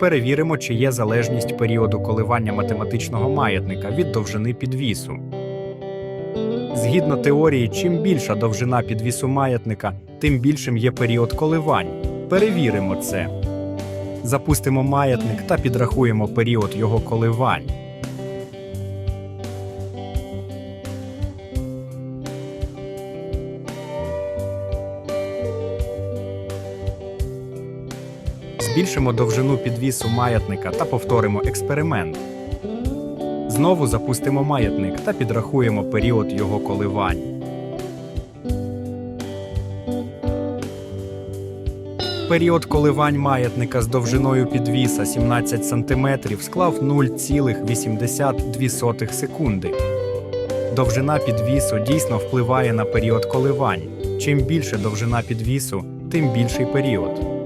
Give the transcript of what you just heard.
Перевіримо, чи є залежність періоду коливання математичного маятника від довжини підвісу. Згідно теорії, чим більша довжина підвісу маятника, тим більшим є період коливань. Перевіримо це. Запустимо маятник та підрахуємо період його коливань. Збільшимо довжину підвісу маятника та повторимо експеримент. Знову запустимо маятник та підрахуємо період його коливань. Період коливань маятника з довжиною підвіса 17 см склав 0,82 секунди. Довжина підвісу дійсно впливає на період коливань. Чим більше довжина підвісу, тим більший період.